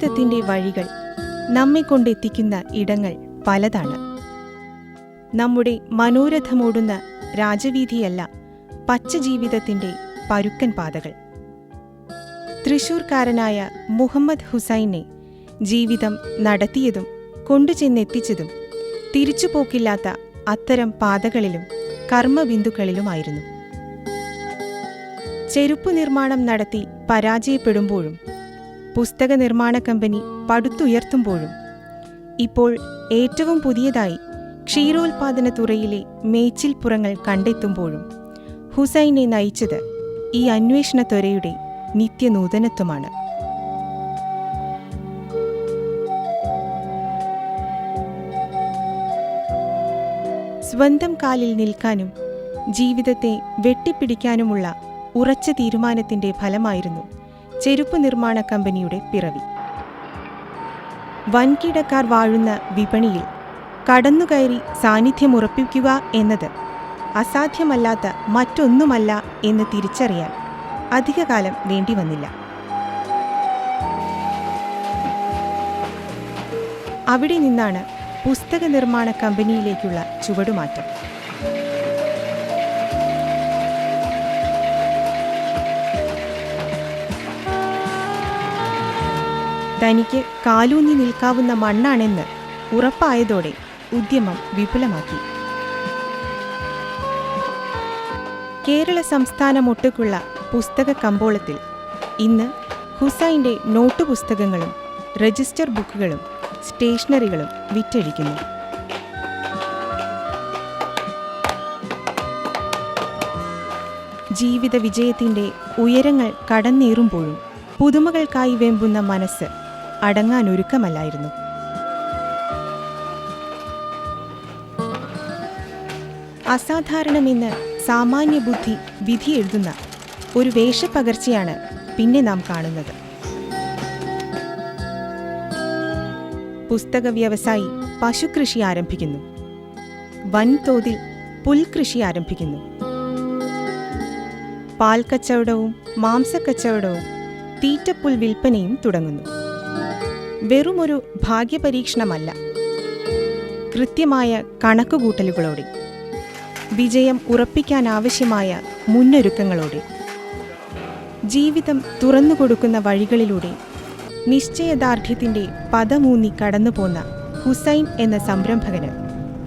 ജീവിതത്തിന്റെ വഴികൾ നമ്മെ കൊണ്ടെത്തിക്കുന്ന ഇടങ്ങൾ പലതാണ്. നമ്മുടെ മനോരഥമോടുന്ന രാജവീതിയല്ല പച്ച ജീവിതത്തിന്റെ പരുക്കൻ പാതകൾ. തൃശൂർക്കാരനായ മുഹമ്മദ് ഹുസൈനെ ജീവിതം നടത്തിയതും കൊണ്ടുചെന്നെത്തിച്ചതും തിരിച്ചുപോക്കില്ലാത്ത അത്തരം പാതകളിലും കർമ്മബിന്ദുക്കളിലുമായിരുന്നു. ചെരുപ്പ് നിർമ്മാണം നടത്തി പരാജയപ്പെടുമ്പോഴും പുസ്തക നിർമ്മാണ കമ്പനി പടുത്തുയർത്തുമ്പോഴും. ഇപ്പോൾ ഏറ്റവും പുതിയതായി ക്ഷീരോത്പാദന തുറയിലെ മേച്ചിൽപ്പുറങ്ങൾ കണ്ടെത്തുമ്പോഴും ഹുസൈനെ നയിച്ചത് ഈ അന്വേഷണ ത്വരയുടെ നിത്യനൂതനത്വമാണ്. സ്വന്തം കാലിൽ നിൽക്കാനും ജീവിതത്തെ വെട്ടിപ്പിടിക്കാനുമുള്ള ഉറച്ച തീരുമാനത്തിന്റെ ഫലമായിരുന്നു ചെരുപ്പ് നിർമ്മാണ കമ്പനിയുടെ പിറവി. വൻകിടക്കാർ വാഴുന്ന വിപണിയിൽ കടന്നുകയറി സാന്നിധ്യമുറപ്പിക്കുക എന്നത് അസാധ്യമല്ലാത്ത മറ്റൊന്നുമല്ല എന്ന് തിരിച്ചറിയാൻ അധികകാലം വേണ്ടി വന്നില്ല അവിടെ നിന്നാണ് പുസ്തക നിർമ്മാണ കമ്പനിയിലേക്കുള്ള ചുവടുമാറ്റം. തനിക്ക് കാലൂന്നി നിൽക്കാവുന്ന മണ്ണാണെന്ന് ഉറപ്പായതോടെ ഉദ്യമം വിപുലമാക്കി. കേരള സംസ്ഥാനമൊട്ടുക്കുള്ള പുസ്തക കമ്പോളത്തിൽ ഇന്ന് ഹുസൈന്റെ നോട്ട് പുസ്തകങ്ങളും രജിസ്റ്റർ ബുക്കുകളും സ്റ്റേഷനറികളും വിറ്റഴിക്കുന്നു. ജീവിത വിജയത്തിന്റെ ഉയരങ്ങൾ കടന്നേറുമ്പോഴും പുതുമകൾക്കായി വെമ്പുന്ന മനസ്സ് അടങ്ങാനൊരുക്കമല്ലായിരുന്നു അസാധാരണമെന്ന് സാമാന്യ ബുദ്ധി വിധി എഴുതുന്ന ഒരു വേഷപ്പകർച്ചയാണ് പിന്നെ നാം കാണുന്നത്. പുസ്തക വ്യവസായി പശുകൃഷി ആരംഭിക്കുന്നു. വൻതോതിൽ പുൽകൃഷി ആരംഭിക്കുന്നു. പാൽ കച്ചവടവും മാംസക്കച്ചവടവും തീറ്റപ്പുൽ വിൽപ്പനയും തുടങ്ങുന്നു. വെറുമൊരു ഭാഗ്യപരീക്ഷണമല്ല. കൃത്യമായ കണക്കുകൂട്ടലുകളോടെ വിജയം ഉറപ്പിക്കാനാവശ്യമായ മുന്നൊരുക്കങ്ങളോടെ ജീവിതം തുറന്നുകൊടുക്കുന്ന വഴികളിലൂടെ നിശ്ചയദാർഢ്യത്തിന്റെ പദമൂന്നി കടന്നുപോന്ന ഹുസൈൻ എന്ന സംരംഭകന്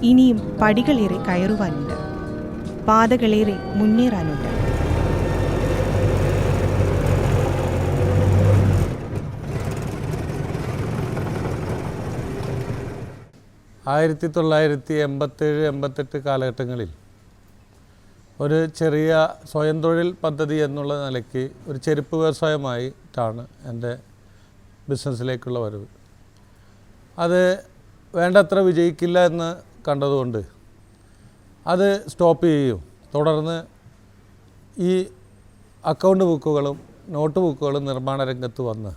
ഇനിയും പടികളേറെ കയറുവാനുണ്ട്. പാതകളേറെ മുന്നേറാനുണ്ട്. ആയിരത്തി തൊള്ളായിരത്തി എൺപത്തേഴ് എൺപത്തെട്ട് കാലഘട്ടങ്ങളിൽ ഒരു ചെറിയ സ്വയം തൊഴിൽ പദ്ധതി എന്നുള്ള നിലയ്ക്ക് ഒരു ചെരുപ്പ് വ്യവസായമായിട്ടാണ് എന്റെ ബിസിനസ്സിലേക്കുള്ള വരവ്. അത് വേണ്ടത്ര വിജയിക്കില്ല എന്ന് കണ്ടതുകൊണ്ട് അത് സ്റ്റോപ്പ് ചെയ്യുകയും തുടർന്ന് ഈ അക്കൗണ്ട് ബുക്കുകളും നോട്ട് ബുക്കുകളും നിർമ്മാണ രംഗത്ത് വന്ന്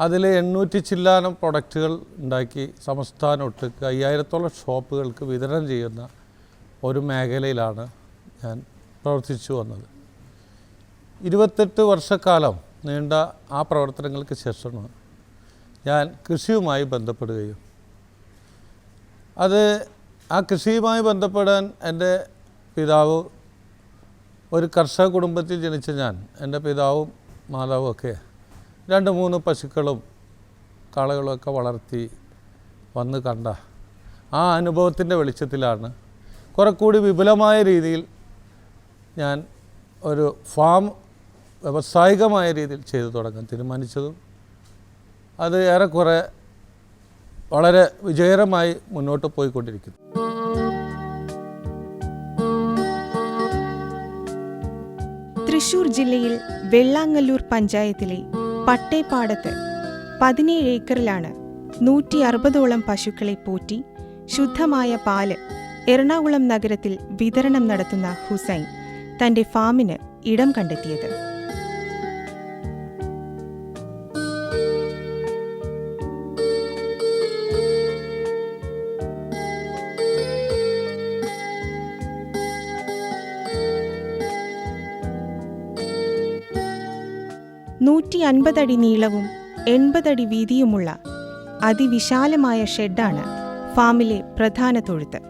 അതിൽ എണ്ണൂറ്റി ചില്ലാനം പ്രൊഡക്റ്റുകൾ ഉണ്ടാക്കി സംസ്ഥാനം ഒട്ടുക്ക് അയ്യായിരത്തോളം ഷോപ്പുകൾക്ക് വിതരണം ചെയ്യുന്ന ഒരു മേഖലയിലാണ് ഞാൻ പ്രവർത്തിച്ചു വന്നത്. ഇരുപത്തെട്ട് വർഷക്കാലം നീണ്ട ആ പ്രവർത്തനങ്ങൾക്ക് ശേഷമാണ് ഞാൻ കൃഷിയുമായി ബന്ധപ്പെടുകയും. അത് ആ കൃഷിയുമായി ബന്ധപ്പെടാൻ എന്റെ പിതാവ് ഒരു കർഷക കുടുംബത്തിൽ ജനിച്ച ഞാൻ എന്റെ പിതാവും മാതാവും ഒക്കെ രണ്ട് മൂന്ന് പശുക്കളും കാളകളും വളർത്തി വന്ന് കണ്ട ആ അനുഭവത്തിന്റെ വെളിച്ചത്തിലാണ് കുറേക്കൂടി വിപുലമായ രീതിയിൽ ഞാൻ ഒരു ഫാം വ്യാവസായികമായ രീതിയിൽ ചെയ്തു തുടങ്ങാൻ തീരുമാനിച്ചതും അത് ഏറെക്കുറെ വളരെ വിജയകരമായി മുന്നോട്ട് പോയിക്കൊണ്ടിരിക്കുന്നു. തൃശൂർ ജില്ലയിൽ വെള്ളാങ്ങല്ലൂർ പഞ്ചായത്തിലെ പട്ടേപ്പാടത്ത് പതിനേഴ് ഏക്കറിലാണ് നൂറ്റി അറുപതോളം പശുക്കളെ പോറ്റി ശുദ്ധമായ പാൽ എറണാകുളം നഗരത്തിൽ വിതരണം നടത്തുന്ന ഹുസൈൻ തന്റെ ഫാമിന് ഇടം കണ്ടെത്തിയത്. അൻപതടി നീളവും എൺപതടി വീതിയുമുള്ള അതിവിശാലമായ ഷെഡാണ് ഫാമിലെ പ്രധാന തൊഴുത്ത്.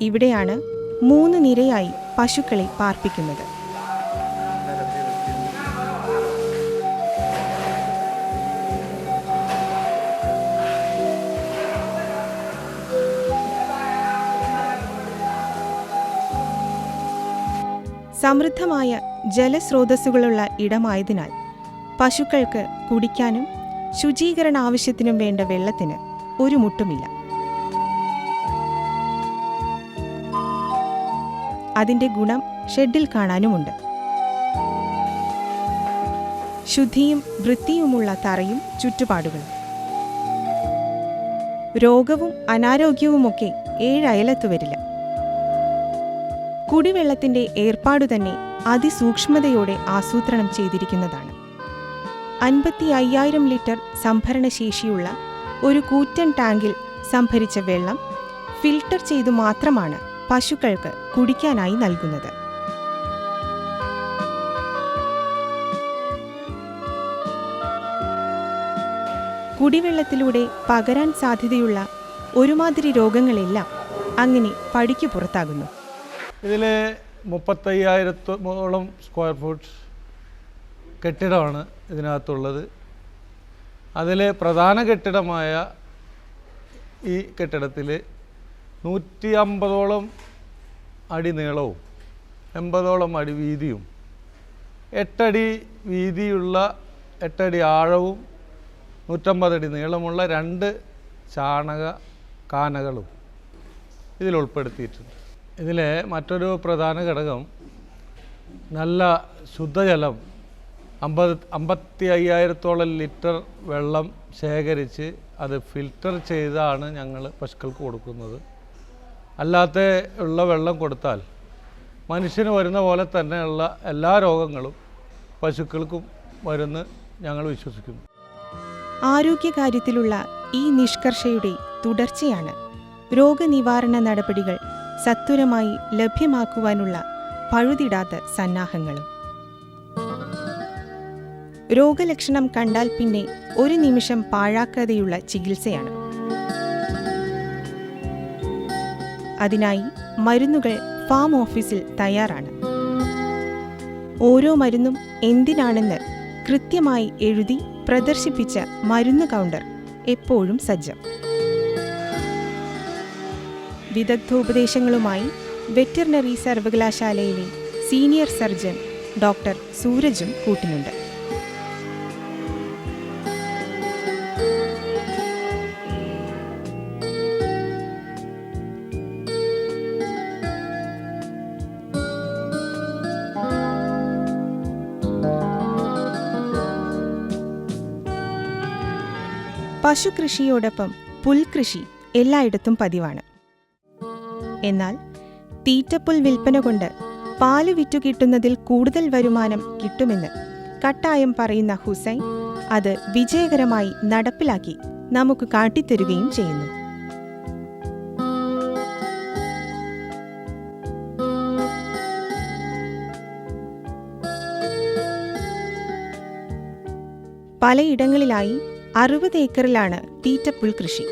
ഇവിടെയാണ് മൂന്ന് നിരയായി പശുക്കളെ പാർപ്പിക്കുന്നത്. സമൃദ്ധമായ ജലസ്രോതസ്സുകളുള്ള ഇടമായതിനാൽ പശുക്കൾക്ക് കുടിക്കാനും ശുചീകരണ ആവശ്യത്തിനും വേണ്ട വെള്ളത്തിന് ഒരു മുട്ടുമില്ല. അതിന്റെ ഗുണം ഷെഡിൽ കാണാനുമുണ്ട്. ശുദ്ധിയും വൃത്തിയുമുള്ള തറയും ചുറ്റുപാടുകളും രോഗവും അനാരോഗ്യവുമൊക്കെ ഏഴയലത്ത് വരില്ല. കുടിവെള്ളത്തിന്റെ ഏർപ്പാടു തന്നെ അതിസൂക്ഷ്മതയോടെ ആസൂത്രണം ചെയ്തിരിക്കുന്നതാണ്. അൻപത്തി അയ്യായിരം ലിറ്റർ സംഭരണശേഷിയുള്ള ഒരു കൂറ്റൻ ടാങ്കിൽ സംഭരിച്ച വെള്ളം ഫിൽട്ടർ ചെയ്തു മാത്രമാണ് പശുക്കൾക്ക് കുടിക്കാനായി നൽകുന്നത്. കുടിവെള്ളത്തിലൂടെ പകരാൻ സാധ്യതയുള്ള ഒരുമാതിരി രോഗങ്ങളെല്ലാം അങ്ങനെ പടിക്കു പുറത്താകുന്നു. ഇതിൽ മുപ്പത്തയ്യായിരത്തോളം സ്ക്വയർ ഫുട്ട് കെട്ടിടമാണ് ഇതിനകത്തുള്ളത്. അതിലെ പ്രധാന കെട്ടിടമായ ഈ കെട്ടിടത്തിൽ നൂറ്റി അമ്പതോളം അടി നീളവും എൺപതോളം അടി വീതിയും എട്ടടി വീതിയുള്ള എട്ടടി ആഴവും നൂറ്റമ്പതടി നീളമുള്ള രണ്ട് ചാണക കാനകളും ഇതിൽ ഉൾപ്പെടുത്തിയിട്ടുണ്ട് ഇതിലെ മറ്റൊരു പ്രധാന ഘടകം നല്ല ശുദ്ധജലം. അമ്പത് അമ്പത്തി അയ്യായിരത്തോളം ലിറ്റർ വെള്ളം ശേഖരിച്ച് അത് ഫിൽറ്റർ ചെയ്താണ് ഞങ്ങൾ പശുക്കൾക്ക് കൊടുക്കുന്നത്. അല്ലാത്ത ഉള്ള വെള്ളം കൊടുത്താൽ മനുഷ്യന് വരുന്ന പോലെ തന്നെയുള്ള എല്ലാ രോഗങ്ങളും പശുക്കൾക്കും വരുന്ന് ഞങ്ങൾ വിശ്വസിക്കുന്നു. ആരോഗ്യകാര്യത്തിലുള്ള ഈ നിഷ്കർഷയുടെ തുടർച്ചയാണ് രോഗനിവാരണ നടപടികൾ സത്വരമായി ലഭ്യമാക്കുവാനുള്ള പഴുതിടാത്ത സന്നാഹങ്ങളും. രോഗലക്ഷണം കണ്ടാൽ പിന്നെ ഒരു നിമിഷം പാഴാക്കാതെയുള്ള ചികിത്സയാണ്. അതിനായി മരുന്നുകൾ ഫാം ഓഫീസിൽ തയ്യാറാണ്. ഓരോ മരുന്നും എന്തിനാണെന്ന് കൃത്യമായി എഴുതി പ്രദർശിപ്പിച്ച മരുന്ന് കൗണ്ടർ എപ്പോഴും സജ്ജം. വിദഗ്ധോപദേശങ്ങളുമായി വെറ്ററിനറി സർവകലാശാലയിലെ സീനിയർ സർജൻ ഡോക്ടർ സൂരജും കൂട്ടിനുണ്ട്. പശുകൃഷിയോടൊപ്പം പുൽകൃഷി എല്ലായിടത്തും പതിവാണ്. എന്നാൽ തീറ്റപ്പുൽ വിൽപ്പന കൊണ്ട് പാൽ വിറ്റു കിട്ടുന്നതിൽ കൂടുതൽ വരുമാനം കിട്ടുമെന്ന് കട്ടായം പറയുന്ന ഹുസൈൻ അത് വിജയകരമായി നടപ്പിലാക്കി നമുക്ക് കാട്ടിത്തരുകയും ചെയ്യുന്നു. പലയിടങ്ങളിലായി അറുപത് ഏക്കറിലാണ് തീറ്റപ്പുൽ കൃഷി.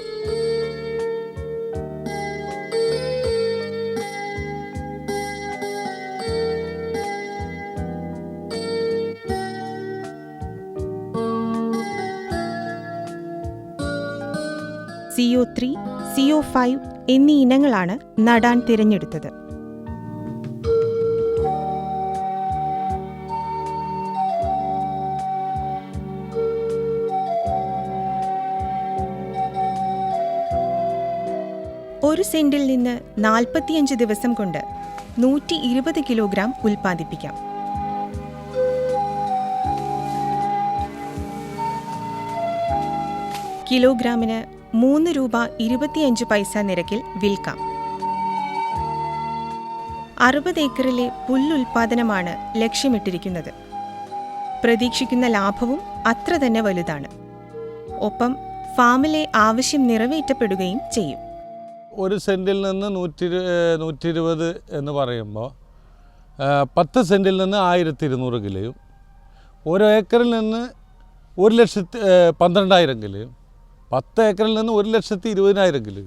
ത്രീ സിഒ ഫൈവ് എന്നീ ഇനങ്ങളാണ് നടാൻ തിരഞ്ഞെടുത്തത്. ഒരു സെന്റിൽ നിന്ന് നാൽപ്പത്തിയഞ്ച് ദിവസം കൊണ്ട് നൂറ്റി ഇരുപത് കിലോഗ്രാം ഉൽപ്പാദിപ്പിക്കാം. കിലോഗ്രാമിന് മൂന്ന് രൂപ ഇരുപത്തിയഞ്ച് പൈസ നിരക്കിൽ വിൽക്കാം. അറുപത് ഏക്കറിലെ പുല്ലുൽപാദനമാണ് ലക്ഷ്യമിട്ടിരിക്കുന്നത്. പ്രതീക്ഷിക്കുന്ന ലാഭവും അത്ര തന്നെ വലുതാണ്. ഒപ്പം ഫാമിലെ ആവശ്യം നിറവേറ്റപ്പെടുകയും ചെയ്യും. ഒരു സെന്റിൽ നിന്ന് നൂറ്റി നൂറ്റി ഇരുപത് എന്ന് പറയുമ്പോൾ പത്ത് സെന്റിൽ നിന്ന് ആയിരത്തി ഇരുന്നൂറ് കിലോയും ഒരു ഏക്കറിൽ നിന്ന് ഒരു ലക്ഷത്തി പന്ത്രണ്ടായിരം പന്ത്രണ്ടായിരമെങ്കിൽ പത്ത് ഏക്കറിൽ നിന്ന് ഒരു ലക്ഷത്തി ഇരുപതിനായിരം കിലോ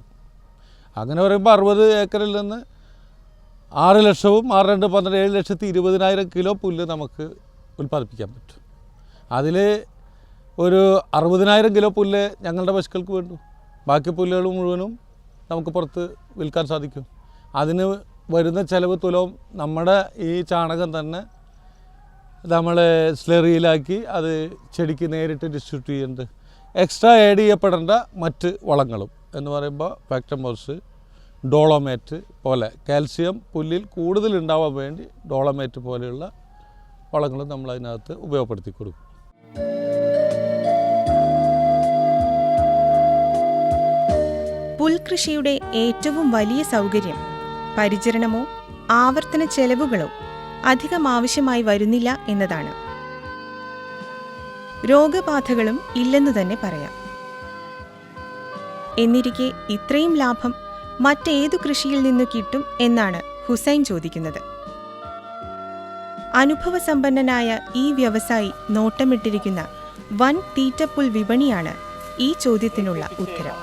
അങ്ങനെ പറയുമ്പോൾ അറുപത് ഏക്കറിൽ നിന്ന് ആറ് ലക്ഷവും ആറ് രണ്ട് പന്ത്രണ്ട് ഏഴ് ലക്ഷത്തി ഇരുപതിനായിരം കിലോ പുല്ല് നമുക്ക് ഉൽപ്പാദിപ്പിക്കാൻ പറ്റും. അതിൽ ഒരു അറുപതിനായിരം കിലോ പുല്ല് ഞങ്ങളുടെ പശുക്കൾക്ക് വേണ്ടു. ബാക്കി പുല്ലുകൾ മുഴുവനും നമുക്ക് പുറത്ത് വിൽക്കാൻ സാധിക്കും. അതിന് വരുന്ന ചിലവ് തുലവും നമ്മുടെ ഈ ചാണകം തന്നെ നമ്മൾ സ്ലെറിയിലാക്കി അത് ചെടിക്ക് നേരിട്ട് ഡിസ്ട്രിബ്യൂട്ട് ചെയ്യുന്നുണ്ട് എക്സ്ട്രാ ആഡ് ചെയ്യപ്പെടേണ്ട മറ്റ് വളങ്ങളും എന്ന് പറയുമ്പോൾ ഫാക്ടമോസ് ഡോളോമേറ്റ് പോലെ കാൽസ്യം പുല്ലിൽ കൂടുതൽ ഉണ്ടാവാൻ വേണ്ടി ഡോളോമേറ്റ് പോലെയുള്ള വളങ്ങൾ നമ്മൾ അതിനകത്ത് ഉപയോഗപ്പെടുത്തി കൊടുക്കും. പുൽകൃഷിയുടെ ഏറ്റവും വലിയ സൗകര്യം പരിചരണമോ ആവർത്തന ചെലവുകളോ അധികം ആവശ്യമായി വരുന്നില്ല എന്നതാണ്. രോഗബാധകളും ഇല്ലെന്നു തന്നെ പറയാം. എന്നിരിക്കെ ഇത്രയും ലാഭം മറ്റേതു കൃഷിയിൽ നിന്നു കിട്ടും എന്നാണ് ഹുസൈൻ ചോദിക്കുന്നത്. അനുഭവസമ്പന്നനായ ഈ വ്യവസായി നോട്ടമിട്ടിരിക്കുന്ന വൻ തീറ്റപ്പുൽ വിപണിയാണ് ഈ ചോദ്യത്തിനുള്ള ഉത്തരം.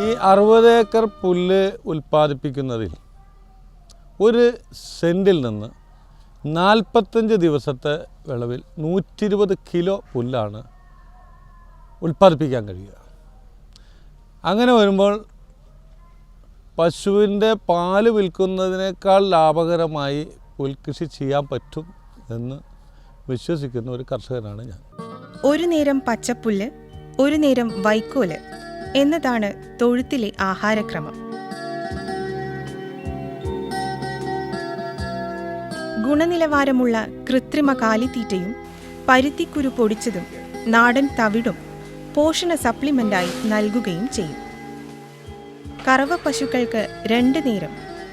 ഈ അറുപത് ഏക്കർ പുല്ല് ഉൽപ്പാദിപ്പിക്കുന്നതിൽ ഒരു സെന്റിൽ നിന്ന് നാൽപ്പത്തഞ്ച് ദിവസത്തെ വിളവിൽ നൂറ്റി ഇരുപത് കിലോ പുല്ലാണ് ഉൽപ്പാദിപ്പിക്കാൻ കഴിയുക. അങ്ങനെ വരുമ്പോൾ പശുവിന്റെ പാൽ വിൽക്കുന്നതിനേക്കാൾ ലാഭകരമായി പുൽകൃഷി ചെയ്യാൻ പറ്റും എന്ന് വിശ്വസിക്കുന്ന ഒരു കർഷകനാണ് ഞാൻ. ഒരു നേരം പച്ചപ്പുല്ല് ഒരു നേരം വൈക്കോൽ എന്നതാണ് തൊഴുത്തിലെ ആഹാരക്രമം. ഗുണനിലവാരമുള്ള കൃത്രിമ കാലിത്തീറ്റയും പരുത്തിക്കുരു പൊടിച്ചതും നാടൻ തവിടും പോഷണ സപ്ലിമെന്റായി നൽകുകയും ചെയ്യും. കറവ പശുക്കൾക്ക് രണ്ട് നേരം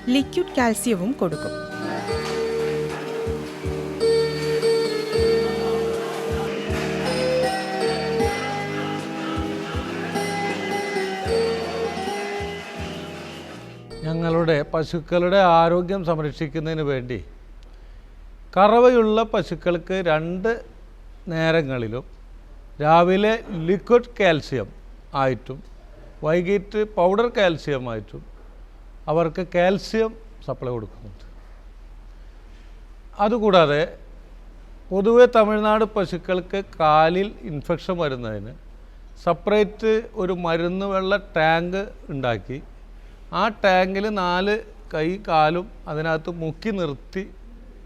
ലിക്വിഡ് കാൽസ്യവും കൊടുക്കും. ഞങ്ങളുടെ പശുക്കളുടെ ആരോഗ്യം സംരക്ഷിക്കുന്നതിന് വേണ്ടി കറവയുള്ള പശുക്കൾക്ക് രണ്ട് നേരങ്ങളിലും രാവിലെ ലിക്വിഡ് കാൽസ്യം ആയിട്ടും വൈകിട്ട് പൗഡർ കാൽസ്യം ആയിട്ടും അവർക്ക് കാൽസ്യം സപ്ലൈ കൊടുക്കുന്നുണ്ട്. അതുകൂടാതെ പൊതുവെ തമിഴ്നാട് പശുക്കൾക്ക് കാലിൽ ഇൻഫെക്ഷൻ വരുന്നതിന് സെപ്പറേറ്റ് ഒരു മരുന്ന് വെള്ള ടാങ്ക് ഉണ്ടാക്കി ആ ടാങ്കിൽ നാല് കൈ കാലും അതിനകത്ത് മുക്കി നിർത്തി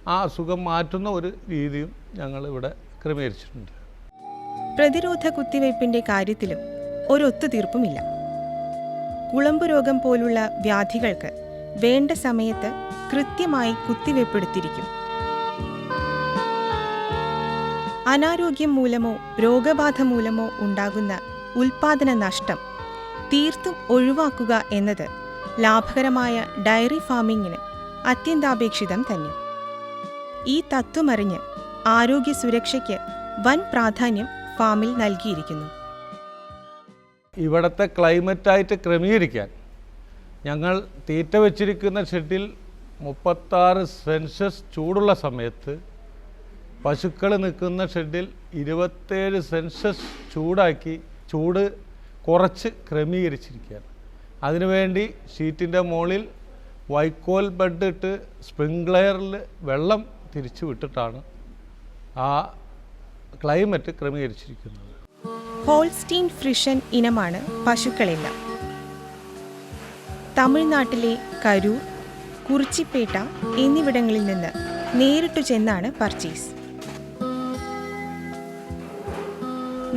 ആ അസുഖം മാറ്റുന്ന ഒരു രീതിയും ഞങ്ങൾ ഇവിടെ ക്രമീകരിച്ചിട്ടുണ്ട്. പ്രതിരോധ കുത്തിവയ്പ്പിന്റെ കാര്യത്തിലും ഒരൊത്തുതീർപ്പുമില്ല കുളമ്പ് രോഗം പോലുള്ള വ്യാധികൾക്ക് വേണ്ട സമയത്ത് കൃത്യമായി കുത്തിവയ്പ്പെടുത്തിരിക്കും അനാരോഗ്യം മൂലമോ രോഗബാധ മൂലമോ ഉണ്ടാകുന്ന ഉൽപാദന നഷ്ടം തീർത്തും ഒഴിവാക്കുക എന്നത് ലാഭകരമായ ഡയറി ഫാമിങ്ങിന് അത്യന്താപേക്ഷിതം തന്നെ. ഈ തത്വമറിഞ്ഞ് ആരോഗ്യ സുരക്ഷയ്ക്ക് വൻ പ്രാധാന്യം ഫാമിൽ നൽകിയിരിക്കുന്നു. ഇവിടുത്തെ ക്ലൈമറ്റായിട്ട് ക്രമീകരിക്കാൻ ഞങ്ങൾ തീറ്റ വെച്ചിരിക്കുന്ന ഷെഡിൽ മുപ്പത്താറ് സെൻസസ് ചൂടുള്ള സമയത്ത് പശുക്കൾ നിൽക്കുന്ന ഷെഡിൽ ഇരുപത്തേഴ് സെൻസസ് ചൂടാക്കി ചൂട് കുറച്ച് ക്രമീകരിച്ചിരിക്കുകയാണ്. അതിനുവേണ്ടി ഷീറ്റിന്റെ മുകളിൽ വൈക്കോൽ ബെഡ് ഇട്ട് സ്പ്രിംഗ്ലെയറിൽ വെള്ളം തിരിച്ചു വിട്ടിട്ടാണ് ആ ക്ലൈമറ്റ് ക്രമീകരിച്ചിരിക്കുന്നത്. ഹോൾസ്റ്റീൻ ഫ്രിഷൻ ഇനമാണ് പശുക്കളെല്ലാം. തമിഴ്നാട്ടിലെ കരൂർ കുറിച്ചിപ്പേട്ട എന്നിവിടങ്ങളിൽ നിന്ന് നേരിട്ടു ചെന്നാണ് പർച്ചേസ്.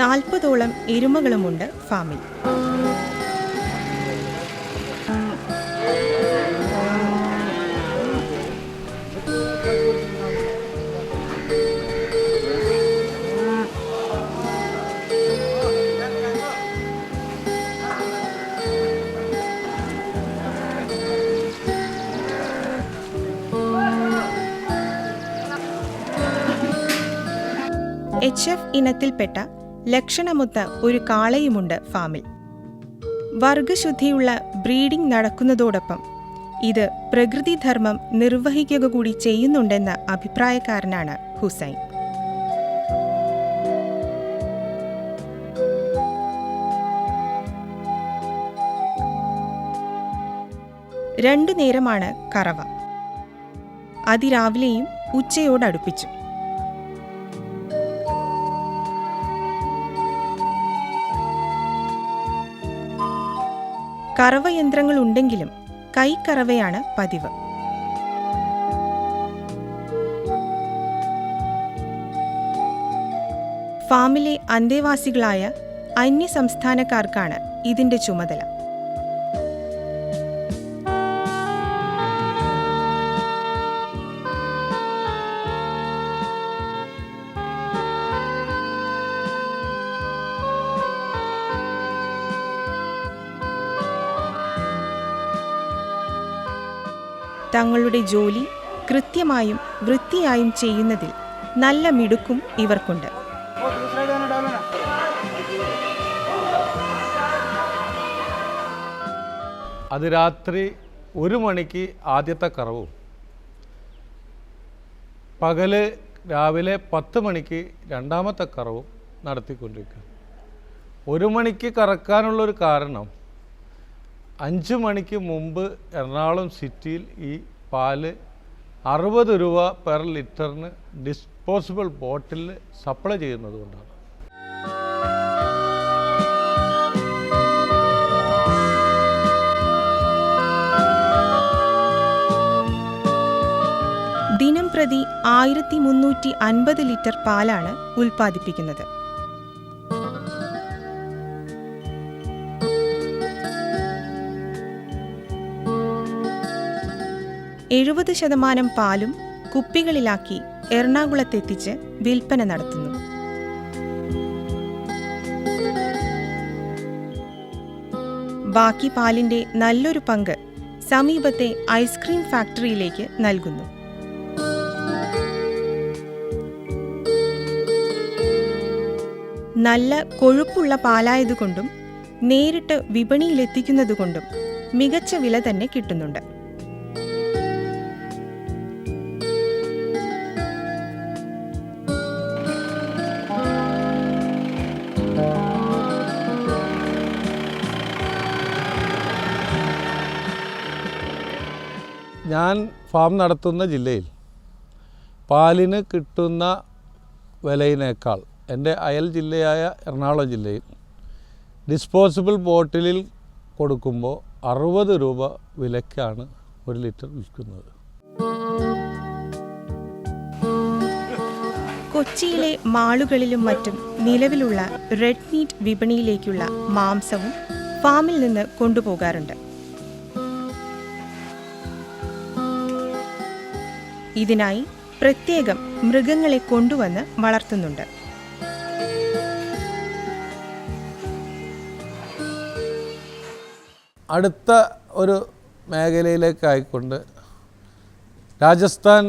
നാൽപ്പതോളം എരുമകളുമുണ്ട് ഫാമിൽ. ഇനത്തിൽപ്പെട്ട ലക്ഷണമൊത്ത ഒരു കാളയുമുണ്ട് ഫാമിൽ. വർഗശുദ്ധിയുള്ള ബ്രീഡിംഗ് നടക്കുന്നതോടൊപ്പം ഇത് പ്രകൃതിധർമ്മം നിർവഹിക്കുക കൂടി ചെയ്യുന്നുണ്ടെന്ന അഭിപ്രായക്കാരനാണ് ഹുസൈൻ. രണ്ടു നേരമാണ് കറവ. അതിരാവിലെയും ഉച്ചയോടടുപ്പിച്ചു. കറവയന്ത്രങ്ങൾ ഉണ്ടെങ്കിലും കൈക്കറവയാണ് പതിവ്. ഫാമിലെ അന്തേവാസികളായ അന്യസംസ്ഥാനക്കാർക്കാണ് ഇതിന്റെ ചുമതല. തങ്ങളുടെ ജോലി കൃത്യമായും വൃത്തിയായും ചെയ്യുന്നതിൽ നല്ല മിടുക്കും ഇവർക്കുണ്ട്. അത് രാത്രി ഒരു മണിക്ക് ആദ്യത്തെ കറവും. പകൽ രാവിലെ പത്ത് മണിക്ക് രണ്ടാമത്തെ കറവും നടത്തിക്കൊണ്ടിരിക്കുക. ഒരു മണിക്ക് കറക്കാനുള്ളൊരു കാരണം അഞ്ച് മണിക്ക് മുമ്പ് എറണാകുളം സിറ്റിയിൽ ഈ പാൽ അറുപത് രൂപ പെർ ലിറ്ററിന് ഡിസ്പോസിബിൾ ബോട്ടിലിൽ സപ്ലൈ ചെയ്യുന്നത് കൊണ്ടാണ്. ദിനം പ്രതി ആയിരത്തി മുന്നൂറ്റി അൻപത് ലിറ്റർ പാലാണ് ഉൽപ്പാദിപ്പിക്കുന്നത്. എഴുപത് ശതമാനം പാലും കുപ്പികളിലാക്കി എറണാകുളത്തെത്തിച്ച് വിൽപ്പന നടത്തുന്നു. ബാക്കി പാലിന്റെ നല്ലൊരു പങ്ക് സമീപത്തെ ഐസ്ക്രീം ഫാക്ടറിയിലേക്ക് നൽകുന്നു. നല്ല കൊഴുപ്പുള്ള പാലായതുകൊണ്ടും നേരിട്ട് വിപണിയിലെത്തിക്കുന്നതുകൊണ്ടും മികച്ച വില തന്നെ കിട്ടുന്നുണ്ട്. ഞാൻ ഫാം നടത്തുന്ന ജില്ലയിൽ പാലിന് കിട്ടുന്ന വിലയിനേക്കാൾ എന്റെ അയൽ ജില്ലയായ എറണാകുളം ജില്ലയിൽ ഡിസ്പോസിബിൾ ബോട്ടിലിൽ കൊടുക്കുമ്പോൾ അറുപത് രൂപ വിലക്കാണ് ഒരു ലിറ്റർ വിൽക്കുന്നത്. കൊച്ചിയിലെ മാളുകളിലും മറ്റും നിലവിലുള്ള റെഡ് മീറ്റ് വിപണിയിലേക്കുള്ള മാംസവും ഫാമിൽ നിന്ന് കൊണ്ടുപോകാറുണ്ട്. ഇതിനായി പ്രത്യേകം മൃഗങ്ങളെ കൊണ്ടുവന്ന് വളർത്തുന്നുണ്ട്. അടുത്ത ഒരു മേഖലയിലേക്കായിക്കൊണ്ട് രാജസ്ഥാൻ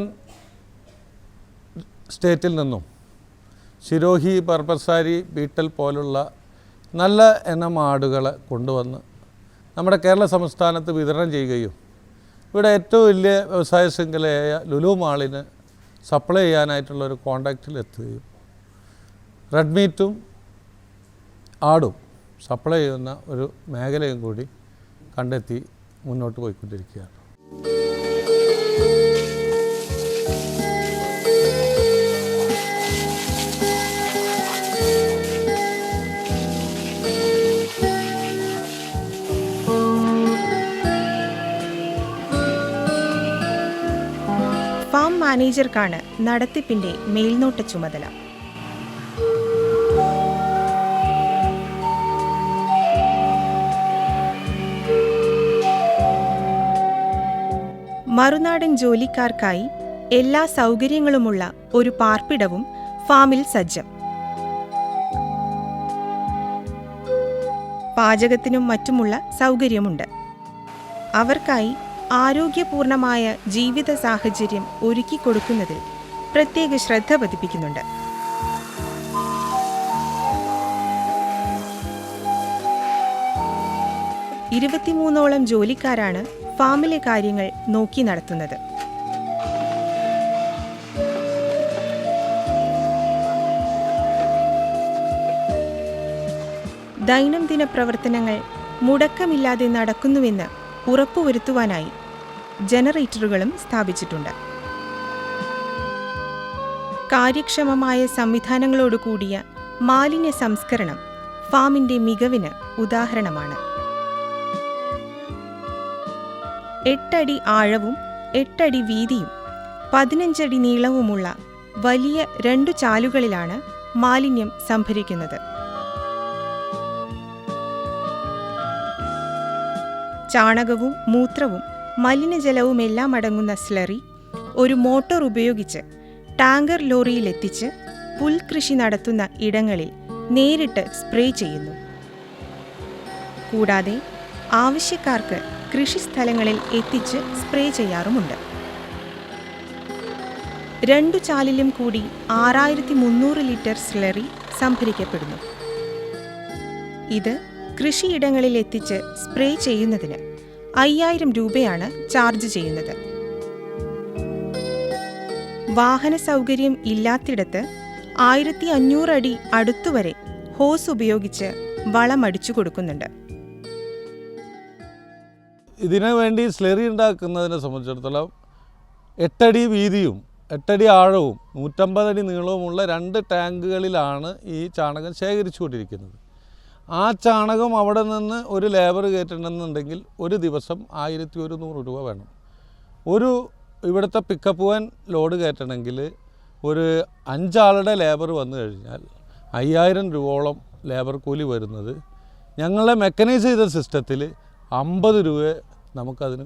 സ്റ്റേറ്റിൽ നിന്നും ശിരോഹി പർപ്പസാരി ബീട്ടൽ പോലുള്ള നല്ല എണ്ണം ആടുകളെ കൊണ്ടുവന്ന് നമ്മുടെ കേരള സംസ്ഥാനത്ത് വിതരണം ചെയ്യുകയും ഇവിടെ ഏറ്റവും വലിയ വ്യവസായ ശൃംഖലയായ ലുലു മാളിന് സപ്ലൈ ചെയ്യാനായിട്ടുള്ള ഒരു കോണ്ടാക്റ്റിൽ എത്തുകയും റെഡ് മീറ്റും ആടും സപ്ലൈ ചെയ്യുന്ന ഒരു മേഖലയും കൂടി കണ്ടെത്തി മുന്നോട്ട് പോയിക്കൊണ്ടിരിക്കുകയാണ്. മാനേജർക്കാണ് നടത്തിപ്പിന്റെ മേൽനോട്ട ചുമതല. മറുനാടൻ ജോലിക്കാർക്കായി എല്ലാ സൗകര്യങ്ങളുമുള്ള ഒരു പാർപ്പിടവും ഫാമിൽ സജ്ജം. പാചകത്തിനും മറ്റുമുള്ള സൗകര്യമുണ്ട്. അവർക്കായി ആരോഗ്യപൂർണമായ ജീവിത സാഹചര്യം ഒരുക്കി കൊടുക്കുന്നതിൽ പ്രത്യേക ശ്രദ്ധ പതിപ്പിക്കുന്നുണ്ട്. ഇരുപത്തിമൂന്നോളം ജോലിക്കാരാണ് ഫാമിലെ കാര്യങ്ങൾ നോക്കി നടത്തുന്നത്. ദൈനംദിന പ്രവർത്തനങ്ങൾ മുടക്കമില്ലാതെ നടക്കുന്നുവെന്ന് ഉറപ്പുവരുത്തുവാനായി ജനറേറ്ററുകളും സ്ഥാപിച്ചിട്ടുണ്ട്. കാര്യക്ഷമമായ സംവിധാനങ്ങളോടുകൂടിയ മാലിന്യ സംസ്കരണം ഫാമിന്റെ മികവിന് ഉദാഹരണമാണ്. എട്ടടി ആഴവും എട്ടടി വീതിയും പതിനഞ്ചടി നീളവുമുള്ള വലിയ രണ്ടു ചാലുകളിലാണ് മാലിന്യം സംഭരിക്കുന്നത്. ചാണകവും മൂത്രവും മലിനജലവുമെല്ലാം അടങ്ങുന്ന സ്ലറി ഒരു മോട്ടോർ ഉപയോഗിച്ച് ടാങ്കർ ലോറിയിലെത്തിച്ച് പുൽകൃഷി നടത്തുന്ന ഇടങ്ങളിൽ നേരിട്ട് സ്പ്രേ ചെയ്യുന്നു. കൂടാതെ ആവശ്യക്കാർക്ക് കൃഷിസ്ഥലങ്ങളിൽ എത്തിച്ച് സ്പ്രേ ചെയ്യാറുമുണ്ട്. രണ്ടു ചാലിലും കൂടി ആറായിരത്തി മുന്നൂറ് ലിറ്റർ സ്ലറി സംഭരിക്കപ്പെടുന്നു. ഇത് കൃഷിയിടങ്ങളിൽ എത്തിച്ച് സ്പ്രേ ചെയ്യുന്നതിന് അയ്യായിരം രൂപയാണ് ചാർജ് ചെയ്യുന്നത്. വാഹന സൗകര്യം ഇല്ലാത്തിടത്ത് ആയിരത്തി അഞ്ഞൂറ് അടി അടുത്തുവരെ ഹോസ് ഉപയോഗിച്ച് വളമടിച്ചു കൊടുക്കുന്നുണ്ട്. ഇതിനു വേണ്ടി സ്ലെറി ഉണ്ടാക്കുന്നതിനെ സംബന്ധിച്ചിടത്തോളം എട്ടടി വീതിയും എട്ടടി ആഴവും നൂറ്റമ്പതടി നീളവുമുള്ള രണ്ട് ടാങ്കുകളിലാണ് ഈ ചാണകം ശേഖരിച്ചുകൊണ്ടിരിക്കുന്നത് ആ ചാണകം അവിടെ നിന്ന് ഒരു ലേബർ കയറ്റണമെന്നുണ്ടെങ്കിൽ ഒരു ദിവസം ആയിരത്തി ഒരുന്നൂറ് രൂപ വേണം. ഒരു ഇവിടുത്തെ പിക്കപ്പ് വാൻ ലോഡ് കയറ്റണമെങ്കിൽ ഒരു അഞ്ചാളുടെ ലേബർ വന്നു കഴിഞ്ഞാൽ അയ്യായിരം രൂപയോളം ലേബർ കൂലി വരുന്നത്. ഞങ്ങളെ മെക്കനൈസ് ചെയ്ത സിസ്റ്റത്തിൽ അമ്പത് രൂപ നമുക്കതിന്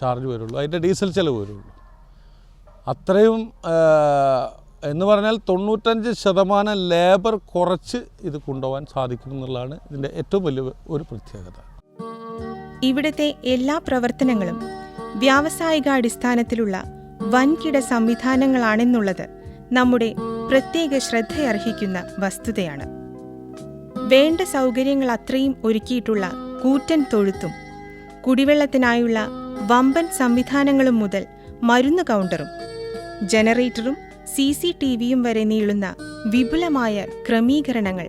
ചാർജ് വരുള്ളൂ. അതിന്റെ ഡീസൽ ചിലവ് വരുള്ളൂ. അത്രയും എന്ന് പറഞ്ഞാൽ തൊണ്ണൂറ്റഞ്ച് ശതമാനം ലേബർ കുറച്ച് ഇത് കൊണ്ടുപോകാൻ സാധിക്കും എന്നുള്ളതാണ് ഇതിന്റെ ഏറ്റവും വലിയ ഒരു പ്രത്യേകത. ഇവിടുത്തെ എല്ലാ പ്രവർത്തനങ്ങളും വ്യാവസായികാടിസ്ഥാനത്തിലുള്ള വൻകിട സംവിധാനങ്ങളാണെന്നുള്ളത് നമ്മുടെ പ്രത്യേക ശ്രദ്ധയർഹിക്കുന്ന വസ്തുതയാണ്. വേണ്ട സൗകര്യങ്ങൾ അത്രയും ഒരുക്കിയിട്ടുള്ള കൂറ്റൻ തൊഴുത്തും കുടിവെള്ളത്തിനായുള്ള വമ്പൻ സംവിധാനങ്ങളും മുതൽ മരുന്ന് കൗണ്ടറും ജനറേറ്ററും സി സി ടി വിയും വരെ നീളുന്ന വിപുലമായ ക്രമീകരണങ്ങൾ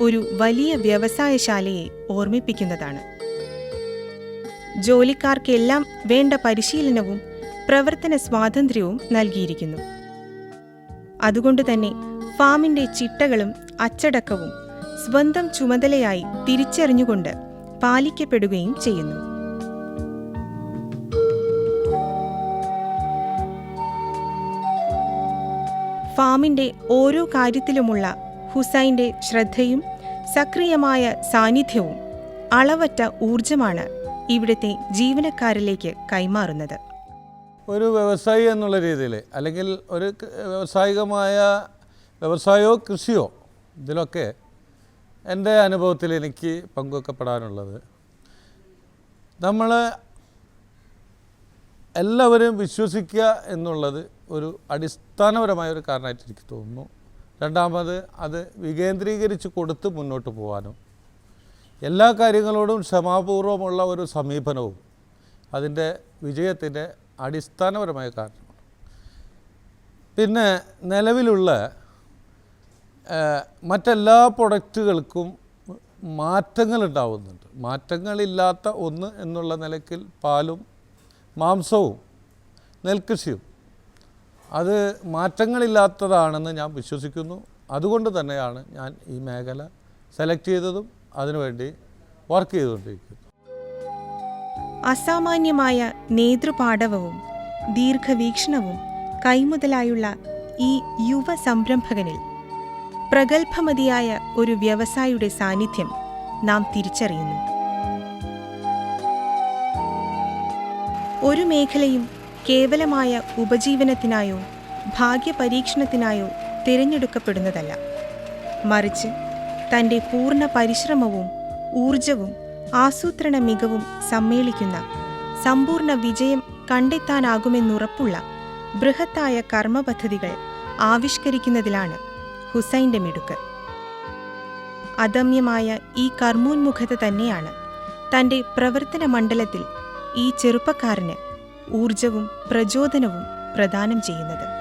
ഒരു വലിയ വ്യവസായശാലയെ ഓർമ്മിപ്പിക്കുന്നതാണ്. ജോലിക്കാർക്കെല്ലാം വേണ്ട പരിശീലനവും പ്രവർത്തന സ്വാതന്ത്ര്യവും നൽകിയിരിക്കുന്നു. അതുകൊണ്ട് തന്നെ ഫാമിന്റെ ചിട്ടകളും അച്ചടക്കവും സ്വന്തം ചുമതലയായി തിരിച്ചറിഞ്ഞുകൊണ്ട് പാലിക്കപ്പെടുകയും ചെയ്യുന്നു. ഫാമിന്റെ ഓരോ കാര്യത്തിലുമുള്ള ഹുസൈന്റെ ശ്രദ്ധയും സക്രിയമായ സാന്നിധ്യവും അളവറ്റ ഊർജമാണ് ഇവിടുത്തെ ജീവനക്കാരിലേക്ക് കൈമാറുന്നത്. ഒരു വ്യവസായി എന്നുള്ള രീതിയിൽ അല്ലെങ്കിൽ ഒരു വ്യാവസായികമായ വ്യവസായമോ കൃഷിയോ ഇതിലൊക്കെ എന്റെ അനുഭവത്തിൽ എനിക്ക് പങ്കുവെക്കപ്പെടാനുള്ളത്. നമ്മൾ എല്ലാവരും വിശ്വസിക്കുക എന്നുള്ളത് ഒരു അടിസ്ഥാനപരമായ ഒരു കാരണമായിട്ട് എനിക്ക് തോന്നുന്നു. രണ്ടാമത് അത് വികേന്ദ്രീകരിച്ച് കൊടുത്ത് മുന്നോട്ട് പോകാനും എല്ലാ കാര്യങ്ങളോടും ക്ഷമാപൂർവമുള്ള ഒരു സമീപനവും അതിന്റെ വിജയത്തിന്റെ അടിസ്ഥാനപരമായ കാരണമാണ്. പിന്നെ നിലവിലുള്ള മറ്റെല്ലാ പ്രൊഡക്റ്റുകൾക്കും മാറ്റങ്ങൾ ഉണ്ടാവുന്നുണ്ട് മാറ്റങ്ങളില്ലാത്ത ഒന്ന് എന്നുള്ള നിലയ്ക്കിൽ പാലും മാംസവും നെൽകൃഷിയും അത് മാറ്റങ്ങളില്ലാത്തതാണെന്ന് ഞാൻ വിശ്വസിക്കുന്നു. അതുകൊണ്ട് തന്നെയാണ് ഞാൻ ഈ മേഖല സെലക്ട് ചെയ്തതും അതിനുവേണ്ടി വർക്ക് ചെയ്തുകൊണ്ടിരിക്കുന്നു. അസാമാന്യമായ നേതൃപാഠവും ദീർഘവീക്ഷണവും കൈമുതലായുള്ള ഈ യുവ സംരംഭകനിൽ പ്രഗത്ഭമതിയായ ഒരു വ്യവസായിയുടെ സാന്നിധ്യം നാം തിരിച്ചറിയുന്നു. ഒരു മേഖലയും കേവലമായ ഉപജീവനത്തിനായോ ഭാഗ്യപരീക്ഷണത്തിനായോ തിരഞ്ഞെടുക്കപ്പെടുന്നതല്ല. മറിച്ച് തന്റെ പൂർണ പരിശ്രമവും ഊർജവും ആസൂത്രണ മികവും സമ്മേളിക്കുന്ന സമ്പൂർണ വിജയം കണ്ടെത്താനാകുമെന്നുറപ്പുള്ള ബൃഹത്തായ കർമ്മപദ്ധതികൾ ആവിഷ്കരിക്കുന്നതിലാണ് ഹുസൈന്റെ മിടുക്ക്. അദമ്യമായ ഈ കർമ്മോന്മുഖത തന്നെയാണ് തന്റെ പ്രവർത്തന മണ്ഡലത്തിൽ ഈ ചെറുപ്പക്കാരന് ഊർജവും പ്രചോദനവും പ്രദാനം ചെയ്യുന്നത്.